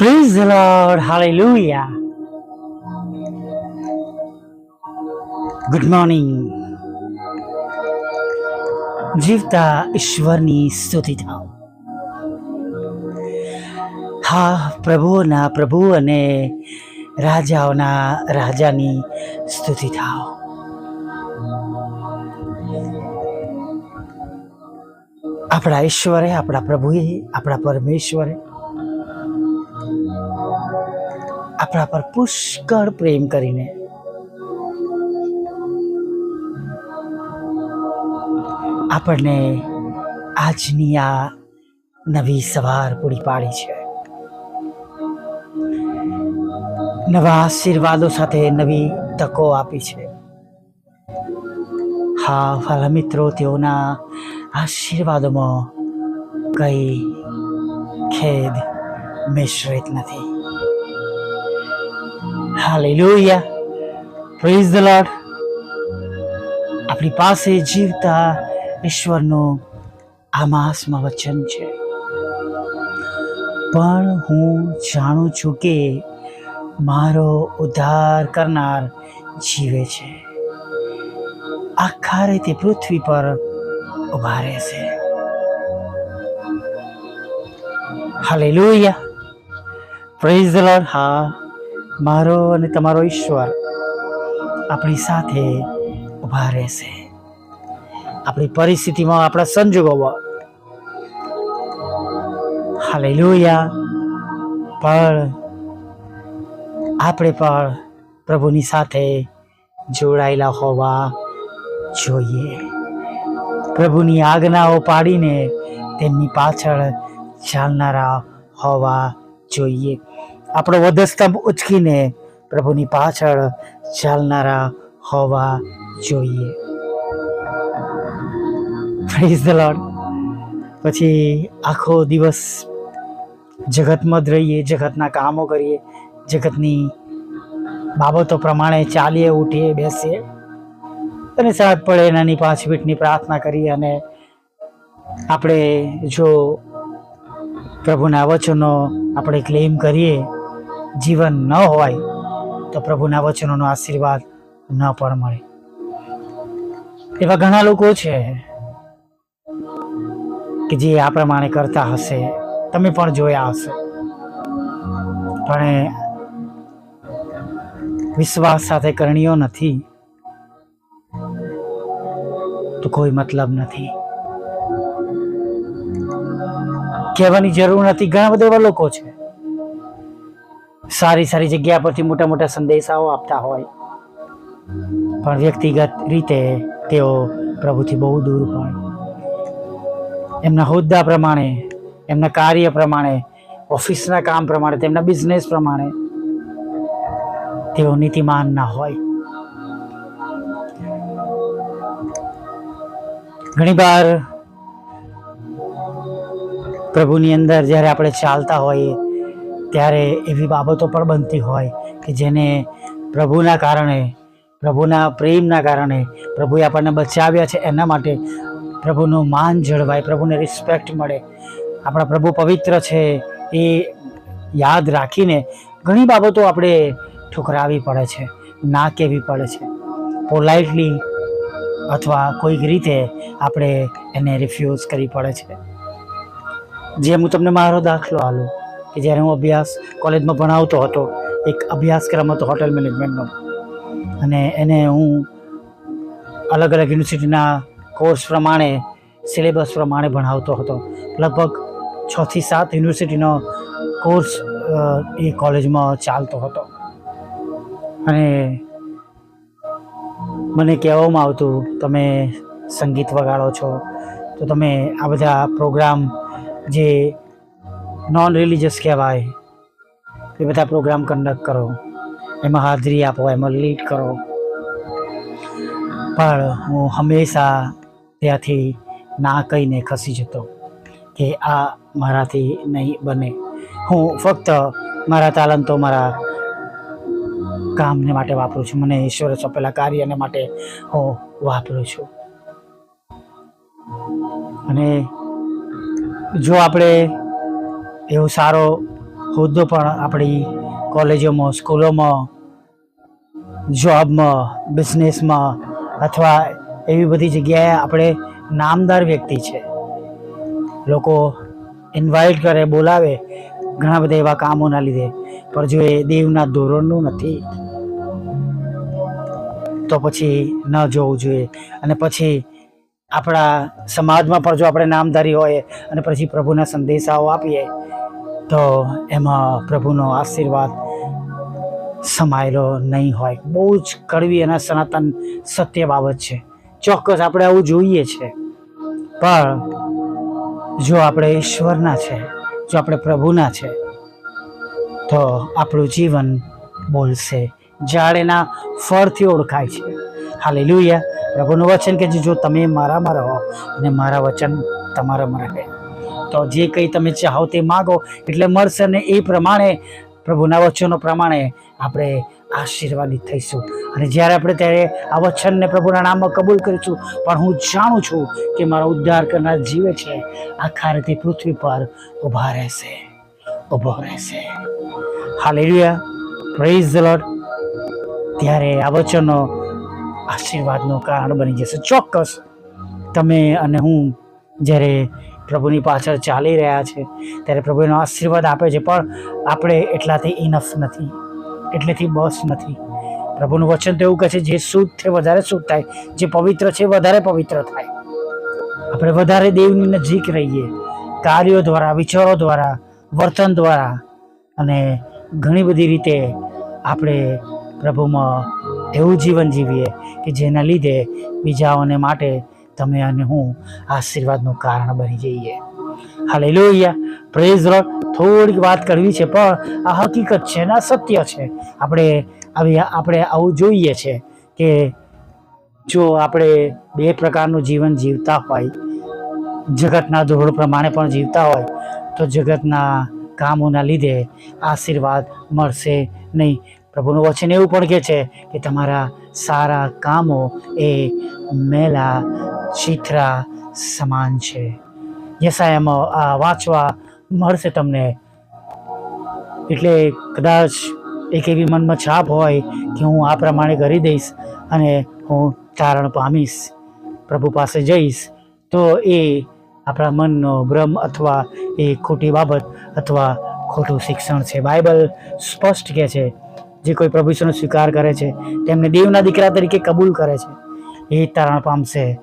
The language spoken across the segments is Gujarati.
Praise the Lord. Hallelujah. Good morning જીવતા ઈશ્વરની સ્તુતિ થાવ હા, પ્રભુઓના પ્રભુ અને રાજાઓના રાજાની સ્તુતિ થાવ આપણા ઈશ્વરે, આપણા પ્રભુએ, આપણા પરમેશ્વરે આપણા પર પુષ્કળ પ્રેમ કરીને. આપણને આજની આ નવી સવાર પૂરી પાડી છે. નવા આશીર્વાદો સાથે નવી તકો આપી છે. હા, વાલા મિત્રો, તેઓના આશીર્વાદોમાં કઈ ખેદ, મિશ્રિત નથી. હાલેલુયા પ્રેઝ ધ લોર્ડ આપણી પાસે જીવતા ઈશ્વરનું આ માસમાં વચન છે. પણ હું જાણું છું કે મારો ઉદ્ધાર કરનાર જીવે છે. આખા રીતે પૃથ્વી પર ઊભા રહેશે હાલેલુયા પ્રેઝ ધ લોર્ડ હા મારો અને તમારો ઈશ્વર આપણી સાથે ઊભા રહેશે. આપણી પરિસ્થિતિમાં આપણા સંજોગોમાં. હાલેલુયા. પણ આપણે પણ પ્રભુની સાથે જોડાયેલા હોવા જોઈએ. પ્રભુની આજ્ઞાઓ પાડીને તેમની પાછળ ચાલનારા હોવા જોઈએ. આપણો વધસ્તંભ ઉચકીને પ્રભુની પાછળ ચાલનારા હોવા જોઈએ. પછી આખો દિવસ જગતમાં જ રહીએ, જગતના કામો કરીએ, જગતની બાબતો પ્રમાણે ચાલીએ, ઉઠીએ, બેસીએ અને સાત પડે એનાની પાંચ મિનિટની પ્રાર્થના કરીએ અને આપણે જો પ્રભુના વચનો આપણે ક્લેમ કરીએ જીવન ન હોય તો પ્રભુના વચનોનો આશીર્વાદ ન પણ મળે. એવા ઘણા લોકો છે કે જે આ પ્રમાણે કરતા હશે, તમે પણ જોયા હશે. પણ વિશ્વાસ સાથે કરણીઓ નથી. તો કોઈ મતલબ નથી. કહેવાની જરૂર નથી. ઘણા બધા એવા લોકો છે સારી સારી જગ્યા પરથી મોટા મોટા સંદેશાઓ આપતા હોય. પણ વ્યક્તિગત રીતે તેઓ પ્રભુથી બહુ દૂર હોય. એમના હોદ્દા પ્રમાણે, એમના કાર્ય પ્રમાણે, ઓફિસના કામ પ્રમાણે, તેમના બિઝનેસ પ્રમાણે તેઓ નીતિમાન ના હોય. ઘણીવાર પ્રભુની અંદર જ્યારે આપણે ચાલતા હોઈએ ત્યારે એવી બાબતો પણ બનતી હોય કે જેને પ્રભુના કારણે, પ્રભુના પ્રેમના કારણે પ્રભુએ આપણને બચાવ્યા છે. એના માટે પ્રભુનું માન જળવાય, પ્રભુને રિસ્પેક્ટ મળે. આપણા પ્રભુ પવિત્ર છે એ યાદ રાખીને ઘણી બાબતો આપણે ઠુકરાવી પડે છે, ના કહેવી પડે છે. પોલાઇટલી અથવા કોઈક રીતે આપણે એને રિફ્યુઝ કરવી પડે છે. જે હું તમને મારો દાખલો આલું કે જ્યારે હું અભ્યાસ કોલેજમાં ભણાવતો હતો, એક અભ્યાસક્રમ હતો હોટેલ મેનેજમેન્ટનો. અને એને હું અલગ અલગ યુનિવર્સિટીના કોર્સ પ્રમાણે, સિલેબસ પ્રમાણે ભણાવતો હતો. લગભગ છથી સાત યુનિવર્સિટીનો કોર્સ એ કોલેજમાં ચાલતો હતો. અને મને કહેવામાં આવતું, તમે સંગીત વગાડો છો, તો તમે આ બધા પ્રોગ્રામ જે નોન રિલિજિયસ કહેવાય. એ બધા પ્રોગ્રામ કન્ડક્ટ કરો. એમાં હાજરી આપો, એમાં લીડ કરો. પણ હું હંમેશા ત્યાંથી ના કહીને ખસી જતો કે આ મારાથી નહીં બને. હું ફક્ત મારા તાલંતો મારા કામને માટે વાપરું છું. મને ઈશ્વરે સોંપેલા કાર્યને માટે હું વાપરું છું. અને જો આપણે એવો સારો હોદ્દો પણ આપણી કોલેજોમાં, સ્કૂલોમાં, જોબમાં, બિઝનેસમાં અથવા એવી બધી જગ્યાએ આપણે નામદાર વ્યક્તિ છે. લોકો ઇન્વાઇટ કરે, બોલાવે ઘણા બધા એવા કામોના લીધે. પણ જો એ દેવના ધોરણનું નથી, તો પછી ન જોવું જોઈએ. અને પછી આપણા સમાજમાં પણ જો આપણે નામધારી હોય અને પછી પ્રભુના સંદેશાઓ આપીએ તો એમાં પ્રભુનો આશીર્વાદ સમાયેલો નહીં હોય. બહુ જ કડવી અને સનાતન સત્ય બાબત છે. ચોક્કસ આપણે આવું જોઈએ છે. પણ જો આપણે ઈશ્વરના છે, જો આપણે પ્રભુના છે, તો આપણું જીવન બોલશે. ઝાડેના ફળથી ઓળખાય છે. હાલે પ્રભુનું વચન કે જો તમે મારામાં રહો અને મારા વચન તમારામાં રહે. તો જે કંઈ તમે ચાહો તે માગો. એટલે મળશે ને એ પ્રમાણે, પ્રભુના વચનો પ્રમાણે આપણે આશીર્વાદિત થઈશું. અને જ્યારે આપણે ત્યારે આ વચનને પ્રભુના નામમાં કબૂલ કરીશું, પણ હું જાણું છું કે મારો ઉદ્ધાર કરનાર જીવે છે. આખા રીતે પૃથ્વી પર ઊભા રહેશે. ઊભો રહેશે. હાલેલુયા. પ્રેઝ ધ લોર્ડ ત્યારે આ વચનો આશીર્વાદનું કારણ બની જશે. ચોક્કસ. તમે અને હું જ્યારે પ્રભુની પાછળ ચાલી રહ્યા છે. ત્યારે પ્રભુ એનો આશીર્વાદ આપે છે, પણ આપણે એટલાથી ઇનફ નથી. એટલેથી બસ નથી. પ્રભુનું વચન તો એવું કહે છે, જે શુદ્ધ છે, વધારે શુદ્ધ થાય. જે પવિત્ર છે, વધારે પવિત્ર થાય. આપણે વધારે દેવની નજીક રહીએ. કાર્યો દ્વારા, વિચારો દ્વારા, વર્તન દ્વારા અને ઘણી બધી રીતે આપણે પ્રભુમાં એવું જીવન જીવીએ કે જેના લીધે બીજાઓને માટે તમે અને હું આશીર્વાદનું કારણ બની જઈએ. હાલે લોહિયા પ્રેઝ રોડ થોડીક વાત કરવી છે, પણ આ હકીકત છે ને, આ સત્ય છે. આપણે આવી આપણે આવું જોઈએ છે કે જો આપણે બે પ્રકારનું જીવન જીવતા હોય, જગતના ધોરણ પ્રમાણે પણ જીવતા હોય, તો જગતના કામોના લીધે આશીર્વાદ મળશે નહીં. પ્રભુનું વચન એવું પણ કહે છે કે તમારા સારા કામો એ મેલા ચિત્રા સમાન છે. યસાયામાં આ વાંચવા મળશે તમને. એટલે કદાચ એક એવી મનમાં છાપ હોય કે હું આ પ્રમાણે કરી દઈશ અને હું તારણ પામીશ, પ્રભુ પાસે જઈશ, તો એ આપણા મનનો ભ્રમ અથવા એ ખોટી બાબત અથવા ખોટું શિક્ષણ છે. બાઇબલ સ્પષ્ટ કહે છે, જે કોઈ પ્રભુ સ્વીકાર કરે છે, તેમને દેવના દીકરા તરીકે કબૂલ કરે છે. એ તારણ પામશે.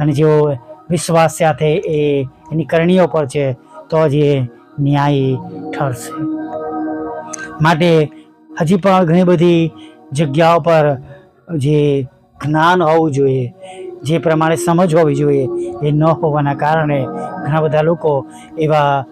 અને જેઓ વિશ્વાસ સાથે એ એની કરણીઓ પર છે, તો જ એ ન્યાયી ઠરશે. માટે હજી પણ ઘણી બધી જગ્યાઓ પર જે જ્ઞાન હોવું જોઈએ, જે પ્રમાણે સમજ હોવી જોઈએ, એ ન હોવાના કારણે ઘણા બધા લોકો એવા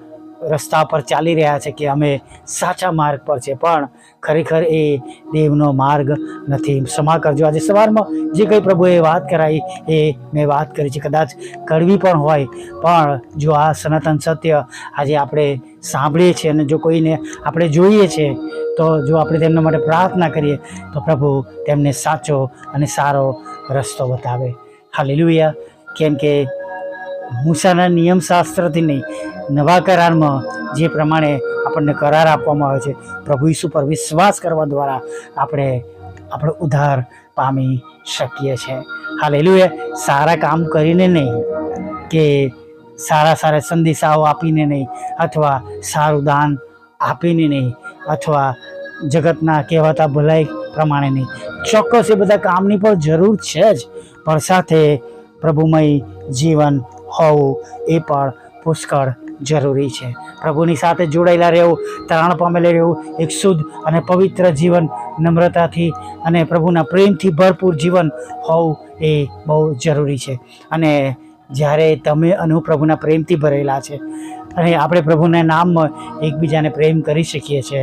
રસ્તા પર ચાલી રહ્યા છે કે અમે સાચા માર્ગ પર છે. પણ ખરેખર એ દેવનો માર્ગ નથી. ક્ષમા કરજો. આજે સવારમાં જે કંઈ પ્રભુએ વાત કરાવી એ મેં વાત કરી છે. કદાચ કડવી પણ હોય. પણ જો આ સનાતન સત્ય આજે આપણે સાંભળીએ છીએ અને જો કોઈને આપણે જોઈએ છે, તો જો આપણે તેમના માટે પ્રાર્થના કરીએ, તો પ્રભુ તેમને સાચો અને સારો રસ્તો બતાવે. હાલેલુયા. કેમ કે મૂસાના નિયમશાસ્ત્રથી નહીં, નવા કરારમાં જે પ્રમાણે આપણને કરાર આપવામાં આવે છે. પ્રભુ ઈસુ પર વિશ્વાસ કરવા દ્વારા આપણે આપણો ઉદ્ધાર પામી શકીએ છીએ. હાલેલુયા. સારા કામ કરીને નહીં કે સારા સારા સંદેશાઓ આપીને નહીં અથવા સારું દાન આપીને નહીં અથવા જગતના કહેવાતા ભલાઈ પ્રમાણે નહીં. ચોક્કસ એ બધા કામની પણ જરૂર છે જ. પણ સાથે પ્રભુમય જીવન હોવું એ પણ પુષ્કળ જરૂરી છે. પ્રભુની સાથે જોડાયેલા રહેવું, તારણ પામેલા રહેવું એક શુદ્ધ અને પવિત્ર જીવન નમ્રતાથી અને પ્રભુના પ્રેમથી ભરપૂર જીવન હોવું એ બહુ જરૂરી છે. અને જ્યારે તમે અને પ્રભુના પ્રેમથી ભરેલા છે અને આપણે પ્રભુના નામમાં એકબીજાને પ્રેમ કરી શકીએ છીએ,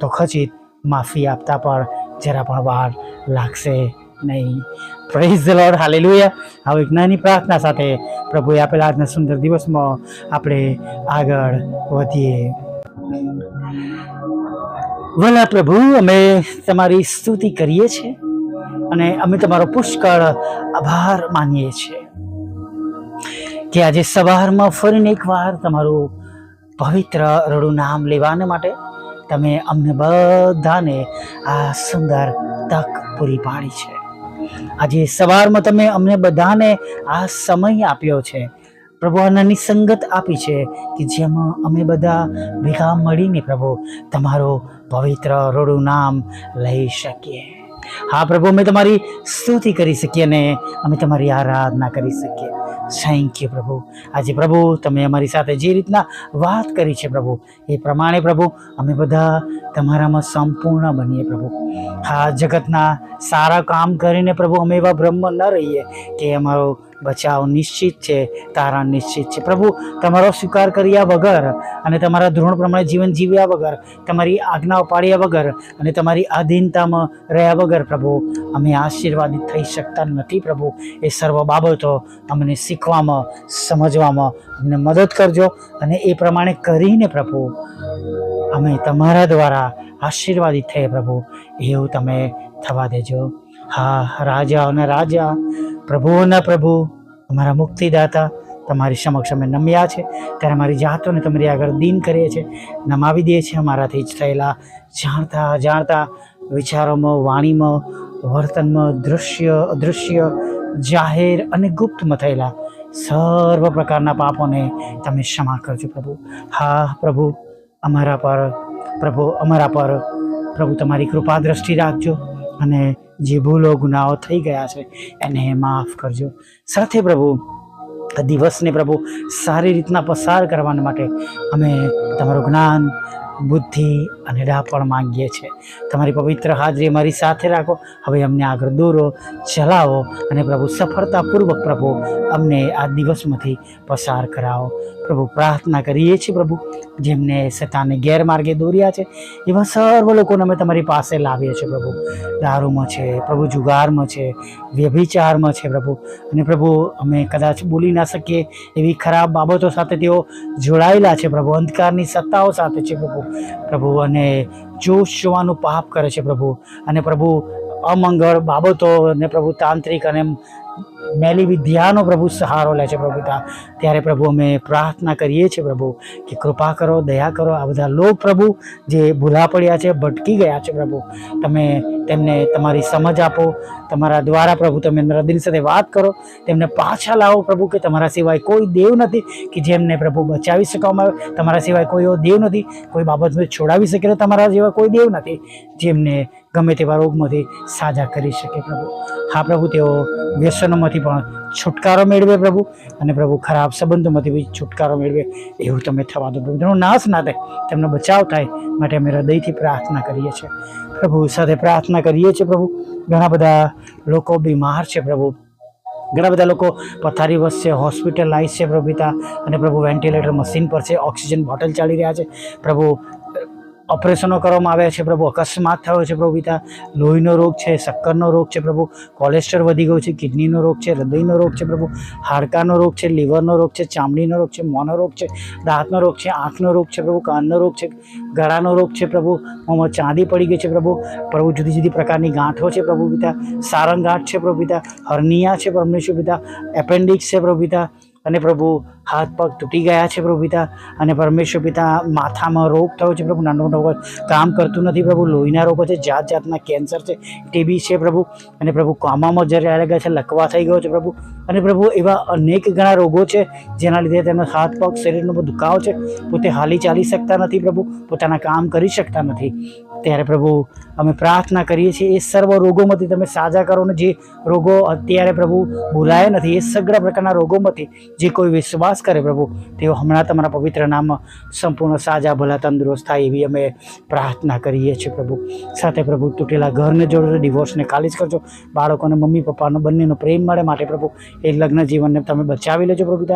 તો ખચિત માફી આપતા પણ જરા પણ વાર લાગશે. નહીં. પ્રેઝ લોર્ડ હાલેલુયા એક નાની પ્રાર્થના સાથે પ્રભુએ આપેલા આજના સુંદર દિવસમાં આપણે આગળ વધીએ. વલા પ્રભુ, અમે તમારી સ્તુતિ કરીએ છીએ અને અમે તમારો પુષ્કળ આભાર માનીએ છીએ કે આજે સવારમાં ફરીને એકવાર તમારું પવિત્ર રડું નામ લેવાને માટે તમે અમને બધાને આ સુંદર તક પૂરી પાડી છે. આજે સવારમાં તમે અમને બધાને આ સમય આપ્યો છે. પ્રભુ આનાની સંગત આપી છે કે જેમાં અમે બધા ભેગા મળીને પ્રભુ તમારો પવિત્ર રોડું નામ લઈ શકીએ. હા પ્રભુ, અમે તમારી સ્તુતિ કરી શકીએ અને અમે તમારી આરાધના કરી શકીએ. થેન્ક યુ પ્રભુ. આજે પ્રભુ, તમે અમારી સાથે જે રીતના વાત કરી છે પ્રભુ, એ પ્રમાણે પ્રભુ, અમે બધા તમારામાં સંપૂર્ણ બનીએ પ્રભુ. હા જગતના સારા કામ કરીને પ્રભુ અમે એવા બ્રહ્મ ન રહીએ કે અમારો બચાવ નિશ્ચિત છે, તારા નિશ્ચિત છે. પ્રભુ, તમારો સ્વીકાર કર્યા વગર અને તમારા ધોરણ પ્રમાણે જીવન જીવ્યા વગર, તમારી આજ્ઞાઓ પાડ્યા વગર અને તમારી આધીનતામાં રહ્યા વગર પ્રભુ, અમે આશીર્વાદિત થઈ શકતા નથી પ્રભુ. એ સર્વ બાબતો અમને શીખવામાં, સમજવામાં અમને મદદ કરજો અને એ પ્રમાણે કરીને પ્રભુ અમે તમારા દ્વારા આશીર્વાદિત થઈએ પ્રભુ. એવું તમે થવા દેજો. હા રાજાઓના રાજા પ્રભુઓના પ્રભુ, અમારા મુક્તિદાતા તમારી સમક્ષ અમે નમ્યા છે. ત્યારે અમારી જાતોને તમારી આગળ દીન કરીએ છીએ નમાવી દઈએ છીએ અમારાથી જ થયેલા જાણતા જાણતા વિચારોમાં, વાણીમાં, વર્તનમાં, દૃશ્ય, અદૃશ્ય, જાહેર અને ગુપ્તમાં થયેલા સર્વ પ્રકારના પાપોને તમે ક્ષમા કરજો પ્રભુ. હા, પ્રભુ. અમારા પર પ્રભુ, અમારા પર પ્રભુ તમારી કૃપા દ્રષ્ટિ રાખજો અને જે ભૂલો, ગુનાઓ થઈ ગયા છે, એને માફ કરજો. સાથે પ્રભુ દિવસને પ્રભુ સારી રીતના પસાર કરવા માટે અમે તમારું જ્ઞાન, બુદ્ધિ અને ડાપણ માંગીએ છીએ. તમારી પવિત્ર હાજરી અમારી સાથે રાખો. હવે અમને આગળ દોરો, ચલાવો અને પ્રભુ સફળતાપૂર્વક પ્રભુ અમને આ દિવસમાંથી પસાર કરાવો. પ્રભુ, પ્રાર્થના કરીએ છીએ પ્રભુ, જેમને સતાને ગેરમાર્ગે દોર્યા છે, એવા સર્વ લોકોને અમે તમારી પાસે લાવીએ છીએ પ્રભુ. દારૂમાં છે, પ્રભુ, જુગારમાં છે, વ્યભિચારમાં છે પ્રભુ. અને પ્રભુ, અમે કદાચ બોલી ના શકીએ એવી ખરાબ બાબતો સાથે તેઓ જોડાયેલા છે પ્રભુ, અંધકારની સત્તાઓ સાથે છે પ્રભુ. પ્રભુ, અને જોશ જોવાનું પાપ કરે છે પ્રભુ. અને પ્રભુ, અમંગળ બાબતો અને પ્રભુ તાંત્રિક અને મેલી વિદ્યાનો પ્રભુ સહારો લે છે પ્રભુ પિતા ત્યારે પ્રભુ અમે પ્રાર્થના કરીએ છીએ પ્રભુ કે કૃપા કરો, દયા કરો. આ બધા લોક પ્રભુ જે ભૂલા પડ્યા છે, ભટકી ગયા છે પ્રભુ. તમે તેમને તમારી સમજ આપો. તમારા દ્વારા પ્રભુ તમે એમના દિલ સાથે વાત કરો. તેમને પાછા લાવો પ્રભુ કે તમારા સિવાય કોઈ દેવ નથી કે જેમને પ્રભુ બચાવી શકવામાં આવે. તમારા સિવાય કોઈ એવો દેવ નથી. કોઈ બાબતને છોડાવી શકે તમારા જેવા કોઈ દેવ નથી જેમને ગમે તેવા રોગમાંથી સાજા કરી શકે પ્રભુ. હા પ્રભુ, તેઓ વ્યસનોમાંથી પણ છુટકારો મેળવે પ્રભુ અને પ્રભુ ખરાબ સંબંધોમાંથી બી છુટકારો મેળવે. એવું તમે થવા દો પ્રભુ. તેનો નાશ ના થાય, તેમનો બચાવ થાય માટે અમે હૃદયથી પ્રાર્થના કરીએ છીએ. પ્રભુ સાથે પ્રાર્થના કરીએ છીએ પ્રભુ. ઘણા બધા લોકો બીમાર છે પ્રભુ. ઘણા બધા લોકો પથારી વસ છે હોસ્પિટલાઇઝ છે પ્રભુ પિતા અને પ્રભુ વેન્ટિલેટર મશીન પર છે, ઓક્સિજન બોટલ ચાલી રહ્યા છે. પ્રભુ ઓપરેશનો કરવામાં આવ્યા છે પ્રભુ અકસ્માત થયો છે પ્રભુ પિતા લોહીનો રોગ છે શક્કરનો રોગ છે પ્રભુ કોલેસ્ટ્રોલ વધી ગયો છે કિડનીનો રોગ છે હૃદયનો રોગ છે પ્રભુ હાડકાનો રોગ છે લીવરનો રોગ છે ચામડીનો રોગ છે મોનો રોગ છે દાંતનો રોગ છે આંખનો રોગ છે પ્રભુ કાનનો રોગ છે ગળાનો રોગ છે પ્રભુ મોંમાં ચાંદી પડી ગઈ છે પ્રભુ પ્રભુ જુદી જુદી પ્રકારની ગાંઠો છે પ્રભુ પિતા સારંગ ગાંઠ છે પ્રભુ પિતા હર્નિયા છે પરમેશ્વર પિતા એપેન્ડિક્સ છે પ્રભુ પિતા અને પ્રભુ હાથ પગ તૂટી ગયા છે પ્રભુ પિતા. અને પરમેશ્વર પિતા માથામાં રોગ થયો છે પ્રભુ. નાનો મોટો કામ કરતું નથી પ્રભુ. લોહીના રોગો છે જાત જાતના કેન્સર છે ટીબી છે પ્રભુ. અને પ્રભુ કોમામાં જ્યારે ગયા છે, લકવા થઈ ગયો છે પ્રભુ. અને પ્રભુ એવા અનેક ઘણા રોગો છે, જેના લીધે તેમના હાથ, પગ, શરીરનો દુખાવો છે. પોતે હાલી ચાલી શકતા નથી પ્રભુ. પોતાના કામ કરી શકતા નથી. ત્યારે પ્રભુ અમે પ્રાર્થના કરીએ છીએ, એ સર્વ રોગોમાંથી તમે સાજા કરો ને જે રોગો અત્યારે પ્રભુ બોલાયા નથી, એ સગળા પ્રકારના રોગોમાંથી જે કોઈ વિશ્વાસ કરે પ્રભુ, તેઓ હમણાં તમારા પવિત્ર નામમાં સંપૂર્ણ સાજા, ભલા, તંદુરસ્ત થાય એવી અમે પ્રાર્થના કરીએ છીએ પ્રભુ. સાથે પ્રભુ તૂટેલા ઘરને જોડો, ડિવોર્સને ખાલી જ કરજો, બાળકોને, મમ્મી, પપ્પાનો, બંનેનો પ્રેમ મળે માટે પ્રભુ, એ લગ્ન જીવનને તમે બચાવી લેજો પ્રભુ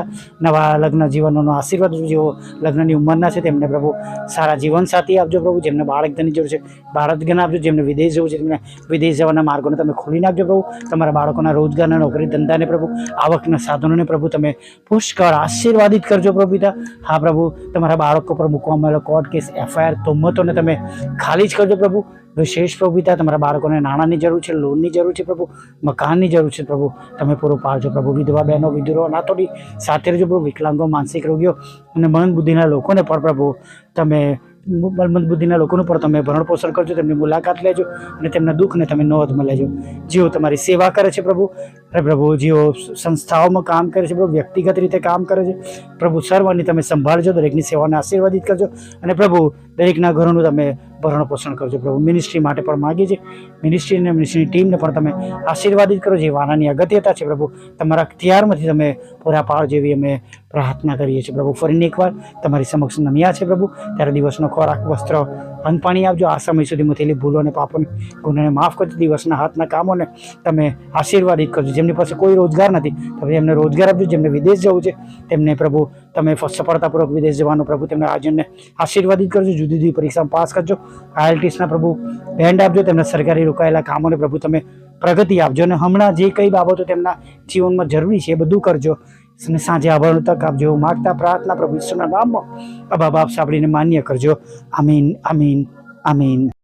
નવા લગ્ન જીવનનો આશીર્વાદ જેઓ લગ્નની ઉંમરના છે તેમને પ્રભુ સારા જીવનસાથી આપજો પ્રભુ, જેમને બાળક ધની જરૂર છે બાળક જ્ઞાન આપજો, જેમને વિદેશ જવું છે, તેમને વિદેશ જવાના માર્ગોને તમે ખોલી નાખજો પ્રભુ. તમારા બાળકોના રોજગારના નોકરી ધંધાને પ્રભુ, આવકના સાધનોને પ્રભુ, તમે પુષ્કળ આશીર્વાદિત કરજો પ્રભુ પિતા. હા પ્રભુ, તમારા બાળકો પર મૂકવામાં આવેલો કોર્ટ કેસ, એફઆઈઆર તોમતોને તમે ખાલી જ કરજો પ્રભુ. વિશેષ પ્રભુ પિતા, તમારા બાળકોને નાણાંની જરૂર છે, લોનની જરૂર છે પ્રભુ, મકાનની જરૂર છે પ્રભુ. તમે પૂરું પાડજો પ્રભુ, વિધવા બહેનો, વિધુરો, અનાથોની સાથે રહેજો પ્રભુ, વિકલાંગો, માનસિક રોગીઓ અને મન બુદ્ધિના લોકોને પણ પ્રભુ, તમે બલમંદ બુદ્ધિના લોકોનું પણ તમે ભરણ પોષણ કરજો, તેમની મુલાકાત લેજો અને તેમના દુઃખને તમે નોંધમાં લેજો. જેઓ તમારી સેવા કરે છે પ્રભુ, અરે પ્રભુ, જેઓ સંસ્થાઓમાં કામ કરે છે પ્રભુ, વ્યક્તિગત રીતે કામ કરે છે, પ્રભુ, સર્વની તમે સંભાળજો, દરેકની સેવાને આશીર્વાદિત કરજો અને પ્રભુ, દરેકના ઘરોનું તમે ભરણ પોષણ કરજો પ્રભુ મિનિસ્ટ્રી માટે પણ માગીએ છીએ. મિનિસ્ટ્રી અને મિનિસ્ટ્રીની ટીમને પણ તમે આશીર્વાદિત કરો. જે વાનાની અગત્યતા છે પ્રભુ, તમારા અખ્તિયારમાંથી તમે પૂરા પાડો જેવી અમે પ્રાર્થના કરીએ છીએ. પ્રભુ, ફરીને એકવાર તમારી સમક્ષ નમ્યા છે પ્રભુ. ત્યારે દિવસનો ખોરાક, વસ્ત્ર અન્ન આપજો આ સમય સુધીમાં થયેલી ભૂલો અને પાપોને ગુનાને માફ કરજો. દિવસના હાથના કામોને તમે આશીર્વાદિત કરજો. જેમની પાસે કોઈ રોજગાર નથી, તમે એમને રોજગાર આપજો. જેમને વિદેશ જવું છે, તેમને પ્રભુ, તમે સફળતાપૂર્વક વિદેશ જવાનો પ્રભુ, તેમને આજનને આશીર્વાદિત કરજો. જુદી જુદી પરીક્ષામાં પાસ કરજો. આઈએલટીએસના પ્રભુ બેન્ડ આપજો. તેમના સરકારી રોકાયેલા કામોને પ્રભુ તમે પ્રગતિ આપજો. અને હમણાં જે કઈ બાબતો તેમના જીવનમાં જરૂરી છે એ બધું કરજો. અને સાંજે આભારનું તક આપજો માગતા પ્રાર્થના પ્રભુ ઈશ્વરના નામમાં અબા બાપ સાંભળીને માન્ય કરજો. આમીન આમીન આમીન.